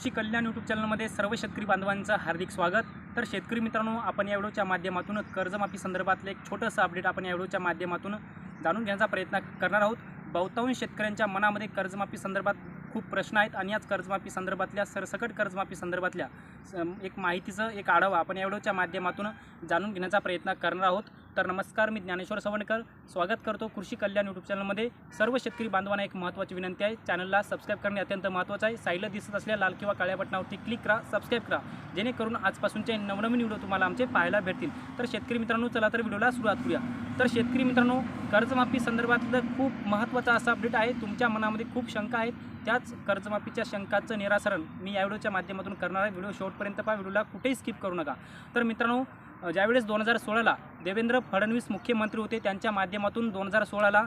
कृषी कल्याण यूट्यूब चॅनलमध्ये सर्व शेतकरी बांधवांचं हार्दिक स्वागत. तर शेतकरी मित्रांनो आपण या व्हिडिओच्या माध्यमातून कर्जमाफी संदर्भातलं एक छोटंसं अपडेट आपण या व्हिडिओच्या माध्यमातून जाणून घेण्याचा प्रयत्न करणार आहोत. बहुतांश शेतकऱ्यांच्या मनामध्ये कर्जमाफी संदर्भात खूप प्रश्न आहेत आणि याच कर्जमाफी संदर्भातल्या सरसकट कर्जमाफी संदर्भातल्या स- एक माहितीचं एक आढावा आपण या व्हिडिओच्या माध्यमातून जाणून घेण्याचा प्रयत्न करणार आहोत. तर नमस्कार मी ज्ञानेश्वर सवणकर. स्वागत करतो कृषी कल्याण यूट्यूब चॅनलमध्ये सर्व शेतकरी बांधवांना एक महत्त्वाची विनंती आहे. चॅनलला सबस्क्राईब करणे अत्यंत महत्त्वाचं आहे. साईडला दिसत असलेल्या लाल किंवा काळ्या बटनावरती क्लिक करा सबस्क्राईब करा. जेणेकरून आजपासूनचे नवनवीन व्हिडिओ तुम्हाला आमचे पाहायला भेटतील. तर शेतकरी मित्रांनो चला तर व्हिडिओला सुरुवात करूया. तर शेतकरी मित्रांनो कर्जमाफी संदर्भातलं खूप महत्त्वाचा असा अपडेट आहे. तुमच्या मनामध्ये खूप शंका आहेत. त्याच कर्जमाफीच्या शंकाचं निरासरण मी या व्हिडिओच्या माध्यमातून करणार आहे. व्हिडिओ शेवटपर्यंत पहा. व्हिडिओला कुठेही स्किप करू नका. तर मित्रांनो ज्यावेळेस दोन हजार सोळाला देवेंद्र फडणवीस मुख्यमंत्री होते त्यांच्या माध्यमातून दोन हजार सोळाला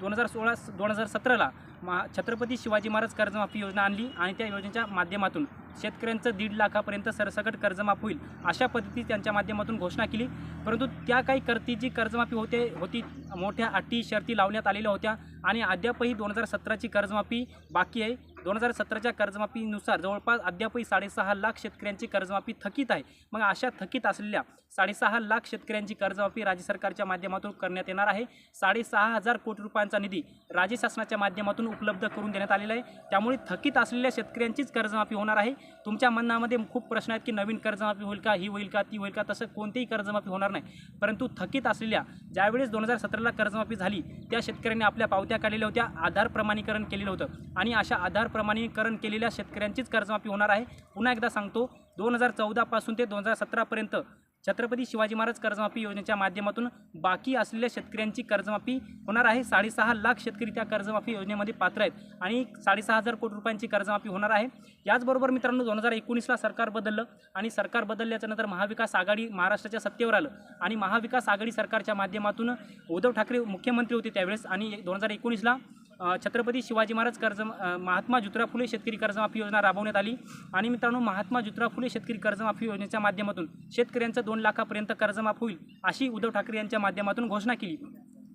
दोन हजार सोळा दोन हजार सतराला मा छत्रपती शिवाजी महाराज कर्जमाफी योजना आणली आणि त्या योजनेच्या माध्यमातून शेतकऱ्यांचं दीड लाखापर्यंत सरसकट कर्जमाफ होईल अशा पद्धती त्यांच्या माध्यमातून घोषणा केली. परंतु त्या काही करती जी कर्जमाफी होते होती मोठ्या अटी शर्ती लावण्यात आलेल्या होत्या आणि अद्यापही दोन हजार सतराची कर्जमाफी बाकी आहे. दोन हजार सतराच्या कर्जमाफीनुसार जवळपास अद्यापही साडेसहा लाख शेतकऱ्यांची कर्जमाफी थकीत आहे. मग अशा थकीत असलेल्या साडेसहा लाख शेतकऱ्यांची कर्जमाफी राज्य सरकारच्या माध्यमातून करण्यात येणार आहे. साडेसहा हजार कोटी रुपयांचा निधी राज्य शासनाच्या माध्यमातून उपलब्ध करून देण्यात आलेला आहे. त्यामुळे थकीत असलेल्या शेतकऱ्यांचीच कर्जमाफी होणार आहे. तुमच्या मनामध्ये खूप प्रश्न आहेत की नवीन कर्जमाफी होईल का ही होईल का ती होईल का तसं कोणतीही कर्जमाफी होणार नाही. परंतु थकीत असलेल्या ज्यावेळेस दोन हजार सतराला कर्जमाफी झाली त्या शेतकऱ्यांनी आपल्या पावत्या काढलेल्या होत्या आधार प्रमाणीकरण केलेलं होतं आणि अशा आधार प्रमाणीकरण केलेल्या शेतकऱ्यांचीच कर्जमाफी होणार आहे. पुन्हा एकदा सांगतो दोन हजार चौदापासून ते दोन हजार सतरापर्यंत छत्रपती शिवाजी महाराज कर्जमाफी योजनेच्या माध्यमातून बाकी असलेल्या शेतकऱ्यांची कर्जमाफी होणार आहे. साडेसहा लाख शेतकरी त्या कर्जमाफी योजनेमध्ये पात्र आहेत आणि साडेसहा हजार कोटी रुपयांची कर्जमाफी होणार आहे. याचबरोबर मित्रांनो दोन हजार एकोणीसला सरकार बदललं आणि सरकार बदलल्याच्यानंतर महाविकास आघाडी महाराष्ट्राच्या सत्तेवर आलं आणि महाविकास आघाडी सरकारच्या माध्यमातून उद्धव ठाकरे मुख्यमंत्री होते त्यावेळेस आणि दोन हजार एकोणीसला छत्रपती शिवाजी महाराज कर्ज महात्मा ज्योतिराव फुले शेतकरी कर्जमाफी योजना राबवण्यात आली. आणि मित्रांनो महात्मा ज्योतिराव फुले शेतकरी कर्जमाफी योजनेच्या माध्यमातून शेतकऱ्यांचं दोन लाखापर्यंत कर्जमाफ होईल अशी उद्धव ठाकरे यांच्या माध्यमातून घोषणा केली.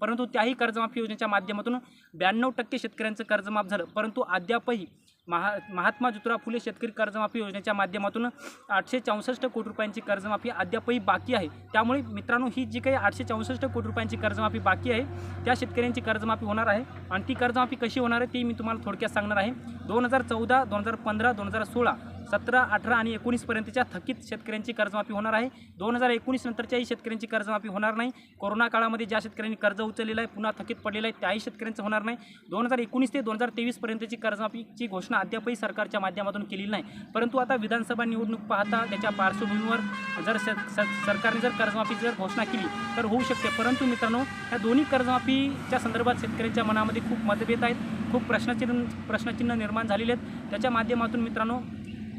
परंतु त्याही कर्जमाफी योजनेच्या माध्यमातून ब्याण्णव टक्के शेतकऱ्यांचं कर्जमाफ झालं. परंतु अद्यापही महा महात्मा ज्योतिराव फुले शेतकरी कर्जमाफी योजनेच्या माध्यमातून आठशे चौसष्ट कोटी रुपयांची कर्जमाफी अद्यापही बाकी आहे. त्यामुळे मित्रांनो ही जी काही आठशे चौसष्ट कोटी रुपयांची कर्जमाफी बाकी आहे त्या शेतकऱ्यांची कर्जमाफी होणार आहे. आणि ती कर्जमाफी कशी होणार आहे ती मी तुम्हाला थोडक्यात सांगणार आहे. दोन हजार चौदा दोन हजार पंधरा दोन हजार सोळा सतरा अठरा आणि एकोणीसपर्यंतच्या थकीत शेतकऱ्यांची कर्जमाफी होणार आहे. दोन हजार एकोणीस नंतरच्याही शेतकऱ्यांची कर्जमाफी होणार नाही. कोरोना काळामध्ये ज्या शेतकऱ्यांनी कर्ज उचललेलं आहे पुन्हा थकीत पडलेलं आहे त्याही शेतकऱ्यांचं होणार नाही. दोन हजार एकोणीस ते दोन हजार तेवीसपर्यंतची कर्जमाफीची घोषणा अद्यापही सरकारच्या माध्यमातून केलेली नाही. परंतु आता विधानसभा निवडणूक पाहता त्याच्या पार्श्वभूमीवर जर स- सरकारने जर कर्जमाफीची जर घोषणा केली तर होऊ शकते. परंतु मित्रांनो ह्या दोन्ही कर्जमाफीच्या संदर्भात शेतकऱ्यांच्या मनामध्ये खूप मतभेद आहेत. खूप प्रश्नचिन्ह प्रश्नचिन्ह निर्माण झालेले आहेत. त्याच्या माध्यमातून मित्रांनो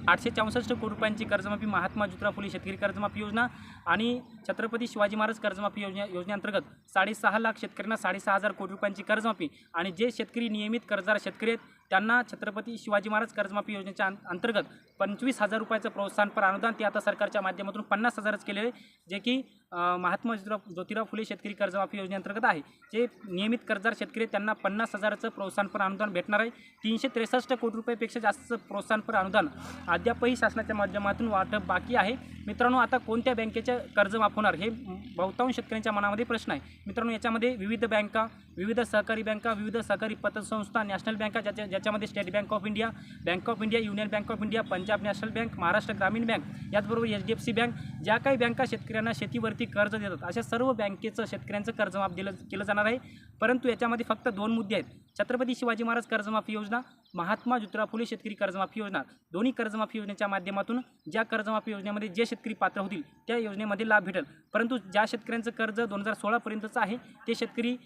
आठशे चौसष्ट कोटी रुपयांची कर्जमाफी महात्मा ज्योतिराव फुले शेतकरी कर्जमाफी योजना आणि छत्रपती शिवाजी महाराज कर्जमाफी योजना योजनेअंतर्गत साडेसहा लाख शेतकऱ्यांना साडेसहा हजार कोटी रुपयांची कर्जमाफी आणि जे शेतकरी नियमित कर्जदार शेतकरी आहेत त्यांना छत्रपती शिवाजी महाराज कर्जमाफी योजनेच्या अंतर्गत पंचवीस हजार रुपयाचं प्रोत्साहनपर अनुदान ते आता सरकारच्या माध्यमातून पन्नास हजारच केलेले जे की महात्मा ज्योतिराव ज्योतिराव फुले शेतकरी कर्जमाफी योजनेअंतर्गत आहे. जे नियमित कर्जदार शेतकरी त्यांना पन्नास हजाराचं प्रोत्साहनपर अनुदान भेटणार आहे. तीनशे त्रेसष्ट कोटी रुपयापेक्षा जास्तचं प्रोत्साहनपर अनुदान अद्यापही शासनाच्या माध्यमातून वाटप बाकी आहे. मित्रांनो आता कोणत्या बँकेचं कर्ज माफ होणार? हे बहुतांश शेतकऱ्यांच्या मनामध्ये प्रश्न आहे. मित्रांनो याच्यामध्ये विविध बँका विविध सहकारी बँका विविध सहकारी पतसंस्था नॅशनल बँका ज्याच्या ज्याच्यामध्ये state bank of India bank of India union bank of India Punjab national bank Maharashtra Gramin bank याचबरोबर H D F C bank ज्या काही बँका शेतकऱ्यांना शेतीवरती कर्ज देतात अशा सर्व बँकेचं शेतकऱ्यांचं कर्जमाफ दिलं केलं जाणार आहे. परंतु याच्यामध्ये फक्त दोन मुद्दे आहेत. छत्रपती शिवाजी महाराज कर्जमाफी योजना महात्मा ज्योतिराव फुले शेतकरी कर्जमाफी योजना. दोन्ही कर्जमाफी योजनेच्या माध्यमातून ज्या कर्जमाफी योजनेमध्ये जे शेतकरी पात्र होतील त्या योजनेमध्ये लाभ भेटेल. परंतु ज्या शेतकऱ्यांचं कर्ज दोन हजार सोळापर्यंतचं आहे ते शेतकरी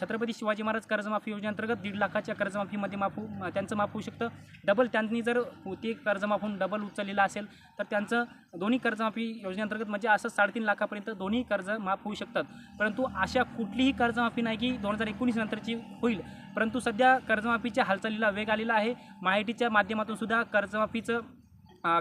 छत्रपती शिवाजी महाराज कर्जमाफी योजनेअंतर्गत दीड लाखाच्या कर्जमाफीमध्ये माफ त्यांचं माफ होऊ शकतं. डबल त्यांनी जर हो, ते कर्जमाफून होऊन डबल उचललेलं असेल तर त्यांचं दोन्ही कर्जमाफी योजनेअंतर्गत म्हणजे असं साडेतीन लाखापर्यंत दोन्ही कर्ज माफ होऊ शकतात. परंतु अशा कुठलीही कर्जमाफी नाही की दोन हजार एकोणीस नंतरची होईल. परंतु सध्या कर्जमाफीच्या हालचालीला वेग आलेला आहे. माहितीच्या माध्यमातून सुद्धा कर्जमाफीचं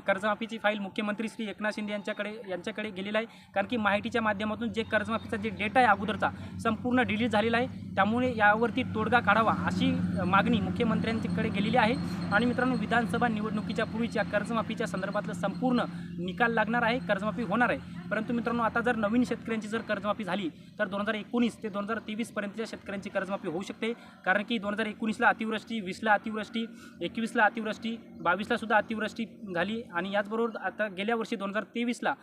कर्जमाफीची फाईल मुख्यमंत्री श्री एकनाथ शिंदे यांच्याकडे यांच्याकडे गेलेला आहे. कारण की माहितीच्या माध्यमातून जे कर्जमाफीचा जे डेटा आहे अगोदरचा संपूर्ण डिलीट झालेला आहे. त्यामुळे यावरती तोडगा काढावा अशी मागणी मुख्यमंत्र्यांच्याकडे गेलेली आहे. आणि मित्रांनो विधानसभा निवडणुकीच्या पूर्वीच्या कर्जमाफीच्या संदर्भातलं संपूर्ण निकाल लागणार आहे. कर्जमाफी होणार आहे. परंतु मित्रांनो आता जर नवीन शेतकऱ्यांची जर कर्जमाफी झाली तर दोन हजार एकोणीस ते दोन हजार तेवीसपर्यंतच्या शेतकऱ्यांची कर्जमाफी होऊ शकते. कारण की दोन हजार एकोणीसला अतिवृष्टी वीसला अतिवृष्टी एकवीसला अतिवृष्टी बावीसला सुद्धा अतिवृष्टी झाली. आणि याचबरोबर आता गेल्या वर्षी दोन हजार तेवीसला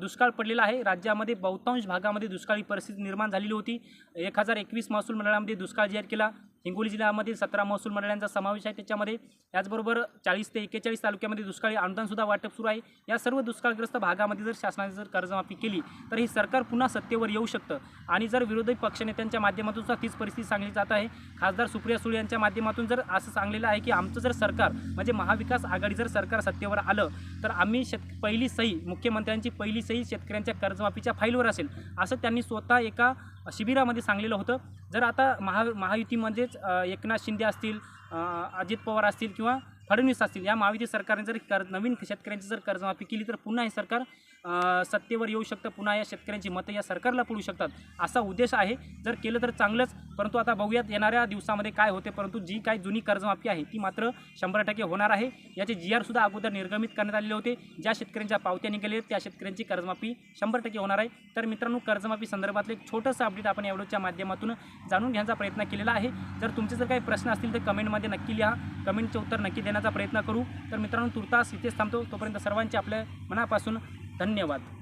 दुष्काळ पडलेला आहे. राज्यामध्ये बहुतांश भागामध्ये दुष्काळी परिस्थिती निर्माण झालेली होती. एक हजार एकवीस महसूल मंडळामध्ये दुष्काळ जाहीर केला. हिंगोली जिल्ह्यामध्ये सतरा महसूल मंडळांचा समावेश आहे. त्याच्यामध्ये त्याचबरोबर चाळीस ते एक्केचाळीस तालुक्यामध्ये दुष्काळी अनुदानसुद्धा वाटप सुरू आहे. या सर्व दुष्काळग्रस्त भागामध्ये जर शासनाने जर कर्जमाफी केली तर ही सरकार पुन्हा सत्तेवर येऊ शकतं. आणि जर विरोधी पक्षनेत्यांच्या माध्यमातूनसुद्धा तीच परिस्थिती सांगली जात आहे. खासदार सुप्रिया सुळे यांच्या माध्यमातून जर असं सांगलेलं आहे की आमचं जर सरकार म्हणजे महाविकास आघाडी जर सरकार सत्तेवर आलं तर आम्ही शेत पहिली सही मुख्यमंत्र्यांची पहिली सही शेतकऱ्यांच्या कर्जमाफीच्या फाईलवर असेल. असं त्यांनी स्वतः एका शिबिरामध्ये सांगलेलं होतं. जर आता महा महायुतीमध्येच एकनाथ शिंदे असतील अजित पवार असतील किंवा फडणवीस असतील या महायुती सरकारने जर कर नवीन शेतकऱ्यांची जर कर्जमाफी केली तर पुन्हा हे सरकार सत्तेवर येऊ शकतं. पुन्हा या शेतकऱ्यांची मतं या सरकारला पडू शकतात असा उद्देश आहे. जर केलं तर चांगलंच परंतु आता बघूयात येणाऱ्या दिवसामध्ये काय होते परंतु जी काही जुनी कर्जमाफी आहे ती मात्र शंभर टक्के होणार आहे. याचे जी आरसुद्धा अगोदर निर्गमित करण्यात आलेले होते. ज्या शेतकऱ्यांच्या पावत्या निघाल्या त्या शेतकऱ्यांची कर्जमाफी शंभर टक्के होणार आहे. तर मित्रांनो कर्जमाफी संदर्भातलं एक छोटंसं अपडेट आपण एवढंच्या माध्यमातून जाणून घेण्याचा प्रयत्न केलेला आहे. जर तुमचे जर काही प्रश्न असतील तर कमेंटमध्ये नक्की लिहा. कमेंटचे उत्तर नक्की देण्याचा प्रयत्न करू. तर मित्रांनो तुर्तास इथेच थांबतो. तोपर्यंत सर्वांचे आपल्या मनापासून धन्यवाद.